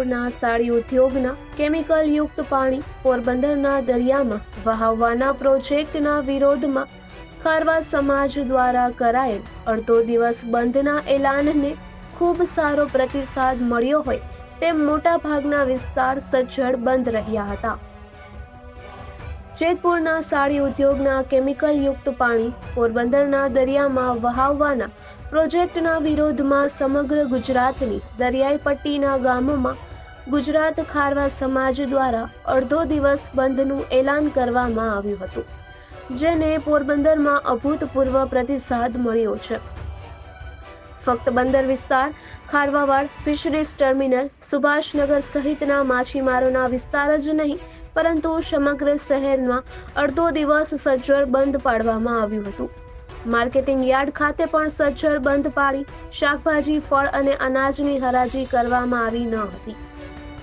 જેતપુરના સાડી ઉદ્યોગના કેમિકલ યુક્ત પાણી પોરબંદરના દરિયામાં વહાવવાના પ્રોજેક્ટના વિરોધમાં ખારવા સમાજ દ્વારા કરાયેલ અડધો દિવસ બંધના એલાનને ખૂબ સારો પ્રતિસાદ મળ્યો હોય તેમ મોટાભાગના વિસ્તાર સજ્જડ બંધ રહ્યા હતા. જેતપુરના સાડી ઉદ્યોગના કેમિકલ યુક્ત પાણી પોરબંદરના દરિયામાં વહાવવાના પ્રોજેક્ટના વિરોધમાં સમગ્ર ગુજરાતની દરિયાઈ પટ્ટીના ગામોમાં ગુજરાત ખારવા સમાજ દ્વારા અડધો દિવસ બંધનું એલાન કરવામાં આવ્યું હતું, જેને પોરબંદરમાં અભૂતપૂર્વ પ્રતિસાદ મળ્યો છે. ફક્ત બંદર વિસ્તાર, ખારવાવાડ, ફિશરીઝ ટર્મિનલ, સુભાષનગર સહિતના માછીમારોના વિસ્તાર જ નહીં, પરંતુ સમગ્ર શહેરમાં અડધો દિવસ સજ્જડ બંધ પાડવામાં આવ્યું હતું. માર્કેટિંગ યાર્ડ ખાતે પણ સજ્જડ બંધ પાડી શાકભાજી, ફળ અને અનાજની હરાજી કરવામાં આવી ન હતી.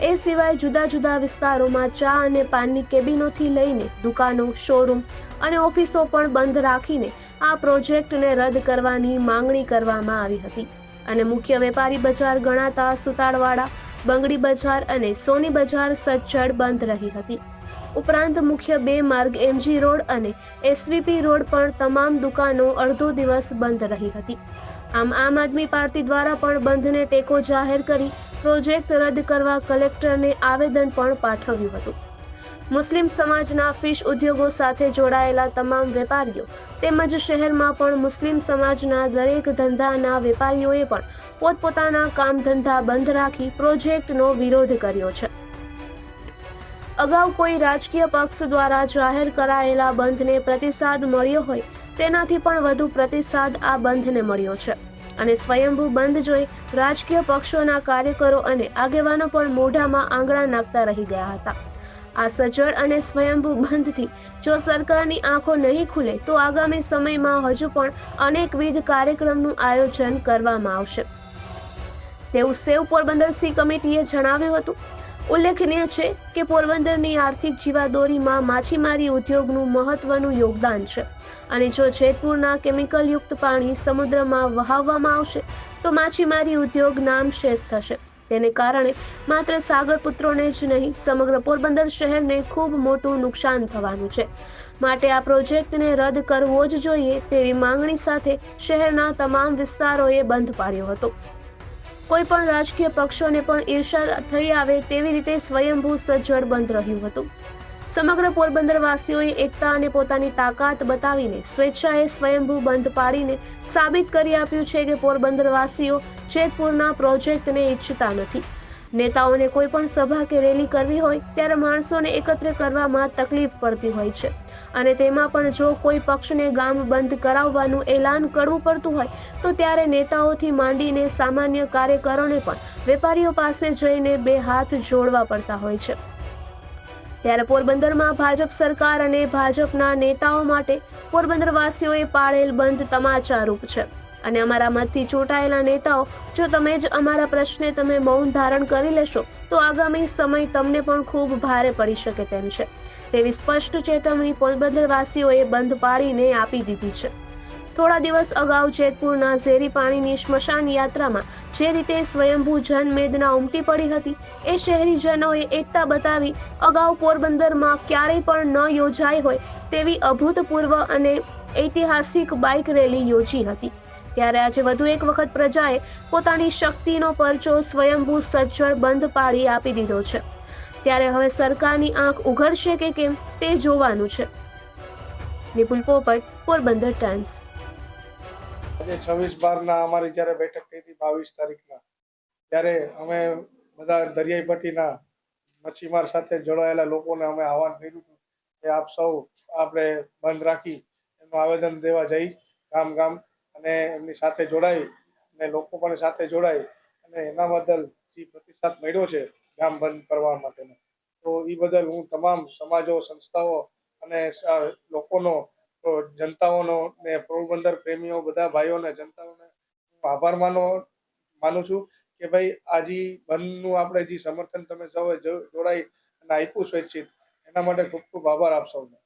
એ સિવાય જુદા જુદા વિસ્તારોમાં ચા અને પાનની કેબિનોથી લઈને દુકાનો શોરૂમ અને ઓફિસો પણ બંધ રાખીને આ પ્રોજેક્ટને રદ કરવાની માંગણી કરવામાં આવી હતી. અને મુખ્ય વેપારી બજાર ગણાતા સુતાડવાડા બંગડી બજાર અને સોની બજાર સજ્જડ બંધ રહી હતી. ઉપરાંત મુખ્ય બે માર્ગ એમજી રોડ અને એસવીપી રોડ પણ તમામ દુકાનો અડધો દિવસ બંધ રહી હતી. આમ આમ આદમી પાર્ટી દ્વારા પણ બંધને ટેકો જાહેર કરી પ્રોજેક્ટ રદ કરવા કલેક્ટરને આવેદન પણ પાઠવ્યું હતું. મુસ્લિમ સમાજના ફિશ ઉદ્યોગો સાથે જોડાયેલા તમામ વેપારીઓ તેમજ શહેરમાં પણ મુસ્લિમ સમાજના દરેક ધંધાના વેપારીઓએ પણ પોતપોતાના કામ ધંધા બંધ રાખી પ્રોજેક્ટનો વિરોધ કર્યો છે. અગાઉ કોઈ રાજકીય પક્ષ દ્વારા જાહેર કરાયેલા બંધને પ્રતિસાદ મળ્યો હોય તેનાથી પણ વધુ પ્રતિસાદ આ બંધને મળ્યો છે. અને સ્વયંભૂ બંધ જોઈ રાજકીય પક્ષોના કાર્યકરો અને આગેવાનો પણ મોઢામાં આંગળા નાખતા રહી ગયા હતા. આ સજ્જડ અને સ્વયંભૂ બંધથી જો સરકારની આંખો નહીં ખુલે, તો આગામી સમયમાં હજુ પણ અનેકવિધ કાર્યક્રમનું આયોજન કરવામાં આવશે. તેવું સેવ પોરબંદર સી કમિટીએ જણાવ્યું હતું. ઉલ્લેખનીય છે કે પોરબંદરની આર્થિક જીવાદોરીમાં માછીમારી ઉદ્યોગનું મહત્વનું યોગદાન છે. અને જો જેતપુરના કેમિકલયુક્ત પાણી સમુદ્રમાં વહાવવામાં આવશે, તો માછીમારી ઉદ્યોગ નામશેષ થશે. તેને કારણે માત્ર સાગરપુત્રોને જ નહીં, સમગ્ર પોરબંદર શહેરને ખૂબ મોટું નુકસાન થવાનું છે. માટે આ પ્રોજેક્ટને રદ કરવો જ જોઈએ તેવી માંગણી સાથે શહેરના તમામ વિસ્તારોએ બંધ પાડ્યો હતો. કોઈ પણ રાજકીય પક્ષોને પણ ઈર્ષા થઈ આવે તેવી રીતે સ્વયંભૂ સજ્જડ બંધ રહ્યું હતું. સમગ્ર પોરબંદર વાસીઓએ એકતા અને પોતાની તાકાત બતાવીને સ્વેચ્છાએ સ્વયંભૂ બંધ પાડીને સાબિત કરી આપ્યું છે કે પોરબંદર વાસીઓ જેતપુરના પ્રોજેક્ટને ઈચ્છતા નથી. નેતાઓને કોઈ પણ સભા કે રેલી કરવી હોય, ત્યારે માણસોને એકત્ર કરવામાં તકલીફ પડતી હોય છે. અને તેમાં પણ જો કોઈ પક્ષને ગામ બંધ કરાવવાનું એલાન કરવું પડતું હોય, તો ત્યારે નેતાઓથી માંડીને સામાન્ય કાર્યકરોને પણ વેપારીઓ પાસે જઈને બે હાથ જોડવા પડતા હોય છે. ત્યારે પોરબંદરમાં ભાજપ સરકાર અને ભાજપના નેતાઓ માટે પોરબંદરવાસીઓએ પાળેલ બંધ તમાચારૂપ છે. અને અમારા મતથી ચૂંટાયેલા નેતાઓ, જો તમે જ અમારા પ્રશ્ને તમે મૌન ધારણ કરી લેશો, તો આગામી સમય તમને પણ ખૂબ ભારે પડી શકે તેમ છે. તેવી સ્પષ્ટ ચેતવણી પોરબંદરવાસીઓએ બંધ પાડીને આપી દીધી છે. થોડા દિવસ અગાઉ જેતપુરના ઝેરી પાણીની સ્મશાન યાત્રામાં જે રીતે સ્વયંભૂ જનમેદના ઉમટી પડી હતી, એ શહેરીજનોએ એકતા બતાવી અગાઉ પોરબંદરમાં ક્યારેય પણ ન યોજાઈ હોય તેવી અભૂતપૂર્વ અને ઐતિહાસિક બાઇક રેલી યોજી હતી. ત્યારે આજે વધુ એક વખત પ્રજાએ પોતાની શક્તિનો પરચો સ્વયંભૂ સજ્જડ બંધ પાડી આપી દીધો છે. ત્યારે હવે સરકારની આંખ ઉઘડશે કે કેમ તે જોવાનું છે. નિપુલ પોપટ, પોરબંદર ટાઈમ્સ. આજે છવ્વીસ બારના અમારી જ્યારે બેઠક થઈ હતી બાવીસ તારીખના, ત્યારે અમે બધા દરિયાઈ પટ્ટીના મચ્છીમાર સાથે જોડાયેલા લોકોને અમે આહવાન કર્યું હતું કે આપ સૌ આપણે બંધ રાખી એનું આવેદન દેવા જઈ ગામ ગામ અને એમની સાથે જોડાઈ અને લોકો પણ સાથે જોડાઈ અને એના બદલ જે પ્રતિસાદ મળ્યો છે ગામ બંધ કરવા માટેનો. તો એ બદલ હું તમામ સમાજો, સંસ્થાઓ અને લોકોનો જનતાઓનો ને પોરબંદર પ્રેમીઓ બધા ભાઈઓને, જનતાઓને આભાર માનો, માનું છું કે ભાઈ આજે બંધનું આપણે જે સમર્થન તમે સૌએ જોડાઈ અને આપ્યું સ્વૈચ્છિક, એના માટે ખૂબ ખૂબ આભાર આપ સૌનો.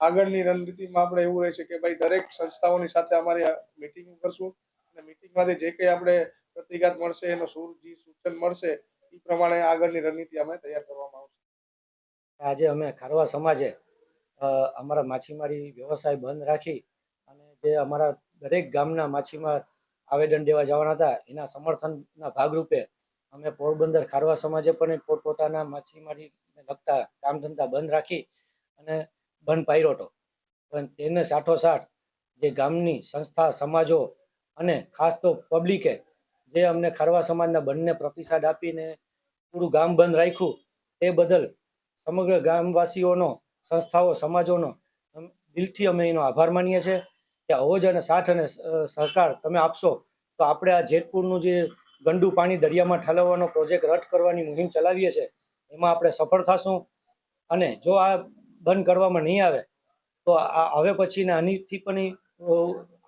આગળની રણનીતિમાં આપણે એવું રહેશે કે ભાઈ દરેક સંસ્થાઓની સાથે અમારી મિટિંગ કરશું. અને મિટિંગમાંથી જે કંઈ આપણે પ્રતિઘાત મળશે, એનો જે સૂચન મળશે, એ પ્રમાણે આગળની રણનીતિ અમે તૈયાર કરવામાં આવશે. આજે અમે ખારવા સમાજે અમારા માછીમારી વ્યવસાય બંધ રાખી અને જે અમારા દરેક ગામના માછીમાર આવેદન દેવા જવાના હતા, એના સમર્થનના ભાગરૂપે અમે પોરબંદર ખારવા સમાજે પણ પોતપોતાના માછીમારીને લગતા કામ ધંધા બંધ રાખી અને બંધ પાડ્યો હતો. પણ તેને સાઠોસાઠ જે ગામની સંસ્થા, સમાજો અને ખાસ તો પબ્લિકે જે અમને ખારવા સમાજના બંને પ્રતિસાદ આપીને પૂરું ગામ બંધ રાખ્યું, તે બદલ સમગ્ર ગામવાસીઓનો, સંસ્થાઓ, સમાજોનો દિલથી અમે એનો આભાર માનીએ છીએ કે આવો જ અને સાથ અને સહકાર તમે આપશો તો આપણે આ જેતપુરનું જે ગંડુ પાણી દરિયામાં ઠાલવવાનો પ્રોજેક્ટ રદ કરવાની મુહિમ ચલાવીએ છીએ, એમાં આપણે સફળ થશું. અને જો આ બંધ કરવામાં નહીં આવે, તો આ હવે પછીના આનીથી પણ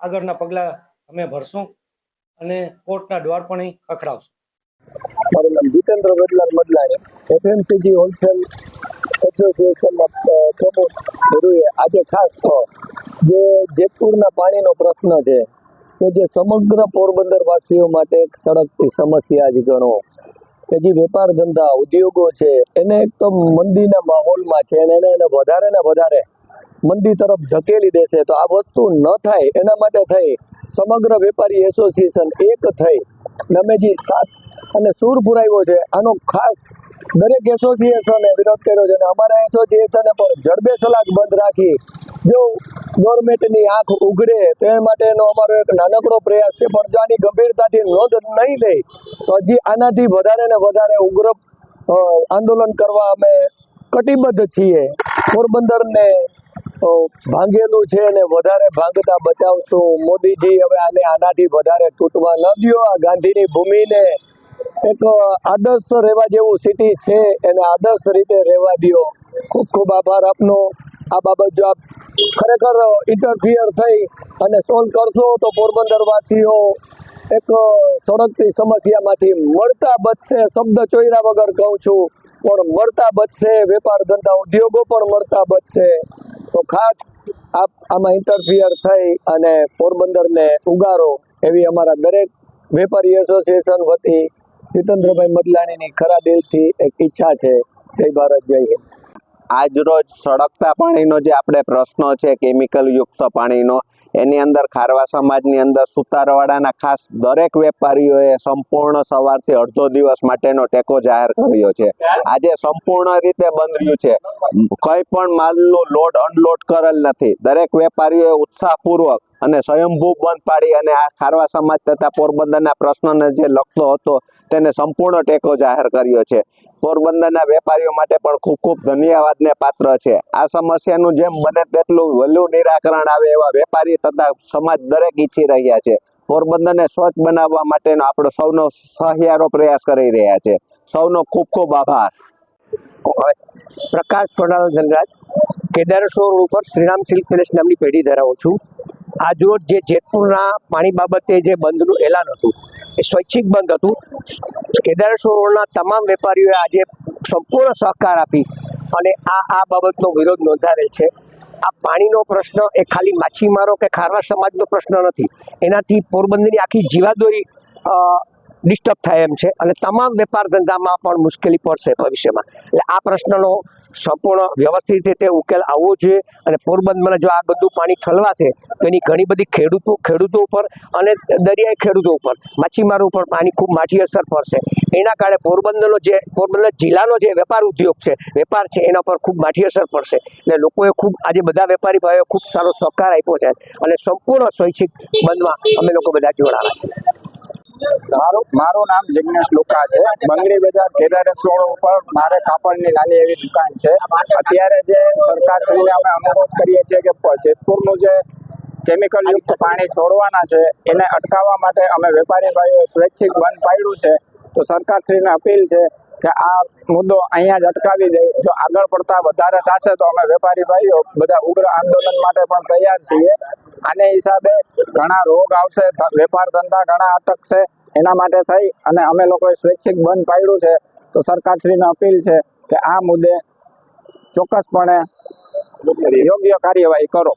આગળના પગલાં અમે ભરશું અને કોર્ટના દ્વાર પણ ખખડાવશું. મારું નામ જીતેન્દ્ર વેદલાલ મદલાણી એફએમસીજી હોલસેલ એસોસિએશનના પ્રમુખ ગુરુએ આજે ખાસ તો જે જેતપુરના પાણીનો પ્રશ્ન છે, કે જે સમગ્ર પોરબંદર વાસીઓ માટે એક સળગતી સમસ્યા જ ગણો. કે જે વેપાર ધંધા, ઉદ્યોગો છે, એને એકદમ મંદીના માહોલમાં છે અને એને એને વધારે ને વધારે મંદી તરફ ધકેલી દેશે તો આ વસ્તુ ન થાય, એના માટે થઈ સમગ્ર વેપારી એસોસિએશન એક થઈ. અમે જે સાત અને સૂર પુરાવ્યો છે, આનો ખાસ દરેક એસોસિએશને વિરોધ કર્યો છે અને અમારા એસોસિએશને પણ જડબે સલાક બંધ રાખી જો ગવર્મેન્ટની આંખ ઉઘડે તે માટેનો અમારો એક નાનકડો પ્રયાસ છે, પણ જો આની ગંભીરતાથી નોંધ નહીં લે, તો હજી આનાથી વધારે ને વધારે ઉગ્ર આંદોલન કરવા અમે કટિબદ્ધ છીએ. પોરબંદરને ભાંગેલું છે અને વધારે ભાંગતા બચાવશું. મોદીજી હવે આને આનાથી વધારે તૂટવા ન દો આ ગાંધીની ભૂમિને એક આદર્શ રહેવા જેવું સિટી છે, એને આદર્શ રીતે રહેવા દો ખૂબ ખૂબ આભાર આપનો. આ બાબત જો આપ ખરેખર ઇન્ટરફિયર થઈ અને સોલ્વ કરશો તો પોરબંદરવાસીઓ એક સળગતી સમસ્યામાંથી મળતા બચશે. શબ્દ ચોર્યા વગર કહું છું, પણ મળતા બચશે. વેપાર ધંધા ઉદ્યોગો પણ મળતા બચશે. તો ખાસ આપ આમાં ઇન્ટરફિયર થઈ અને પોરબંદરને ઉગારો એવી અમારા દરેક વેપારી એસોસિએશન વતી જીતેન્દ્રભાઈ મદલાણીની ખરા દિલથી એક ઈચ્છા છે. જય ભારત, જય હિન્દ. આજ રોજ સળગતા પાણીનો જે આપણે પ્રશ્ન છે, કેમિકલ યુક્ત પાણીનો, એની અંદર ખારવા સમાજની અંદર સુતારવાડાના ખાસ દરેક વેપારીઓએ સંપૂર્ણ સવારથી અડધો દિવસ માટેનો ટેકો જાહેર કર્યો છે. આજે સંપૂર્ણ રીતે બંધ રહ્યું છે. કંઈ પણ માલનું લોડ અનલોડ કરેલ નથી. દરેક વેપારીઓએ ઉત્સાહપૂર્વક અને સ્વયંભૂ બંધ પાડી અને આ ખારવા સમાજ તથા પોરબંદરના પ્રશ્નને જે લખતો હતો તેને સંપૂર્ણ ટેકો જાહેર કર્યો છે. પોરબંદરના વેપારીઓ માટે પણ ખૂબ ખૂબ ધન્યવાદને પાત્ર છે. આ સમસ્યાનું જેમ બને તેટલું વહેલું નિરાકરણ આવે એવા વેપારી તથા સમાજ દરેક ઈચ્છી રહ્યા છે. પોરબંદરને સ્વચ્છ બનાવવા માટેનો આપણો સૌનો સહિયારો પ્રયાસ કરી રહ્યા છે. સૌનો ખૂબ ખૂબ આભાર. પ્રકાશ સોનાલ ધનરાજ. કેદારેશ્વર ઉપર શ્રીરામ સિલ્ક પેલેસ નામની પેઢી ધરાવું છું. આજરોજ જે જેતપુરના પાણી બાબતે જે બંધનું એલાન હતું, એ સ્વૈચ્છિક બંધ હતું. કેદારેશ્વર રોડના તમામ વેપારીઓએ આજે સંપૂર્ણ સહકાર આપી અને આ આ બાબતનો વિરોધ નોંધાવેલ છે. આ પાણીનો પ્રશ્ન એ ખાલી માછીમારો કે ખારવા સમાજનો પ્રશ્ન નથી. એનાથી પોરબંદરની આખી જીવાદોરી ડિસ્ટર્બ થાય એમ છે. અને તમામ વેપાર ધંધામાં પણ મુશ્કેલી પડશે ભવિષ્યમાં. એટલે આ પ્રશ્નનો સંપૂર્ણ વ્યવસ્થિત રીતે ઉકેલ આવવો જોઈએ અને પોરબંદરમાં જો આ બધું પાણી ઠલવાશે, તો એની ઘણી બધી ખેડૂતો ખેડૂતો ઉપર અને દરિયાઈ ખેડૂતો ઉપર માછીમારો ઉપર પાણી ખૂબ માઠી અસર પડશે. એના કારણે પોરબંદરનો જે, પોરબંદર જિલ્લાનો જે વેપાર ઉદ્યોગ છે, વેપાર છે, એના પર ખૂબ માઠી અસર પડશે. એટલે લોકોએ ખૂબ, આજે બધા વેપારી ભાઈઓ ખૂબ સારો સહકાર આપ્યો છે અને સંપૂર્ણ સ્વૈચ્છિક બંધમાં અમે લોકો બધા જોડાયા છે મારું નામ જિગ્નેશ લુકા છે. બંગડી બજાર કેદારેશ રોડ ઉપર મારે કાપડની નાની એવી દુકાન છે. અત્યારે જે સરકારશ્રીને અમે અનુરોધ કરીએ છીએ કે જેતપુરનું જે કેમિકલ યુક્ત પાણી છોડવાના છે, એને અટકાવવા માટે અમે વેપારી ભાઈઓ સ્વૈચ્છિક બંધ પાડ્યું છે. તો સરકારશ્રીને અપીલ છે કે આ મુદ્દો અહીંયા જ અટકાવી દે. જો આગળ પડતા વધારે થશે તો અમે વેપારી ભાઈઓ બધા ઉગ્ર આંદોલન માટે પણ તૈયાર છીએ. આને હિસાબે ઘણા રોગ આવશે વેપાર ધંધા ઘણા અટકશે, એના માટે થઈ અને અમે લોકોએ સ્વૈચ્છિક બંધ પાડ્યું છે. તો સરકારશ્રીને અપીલ છે કે આ મુદ્દે ચોક્કસપણે યોગ્ય કાર્યવાહી કરો.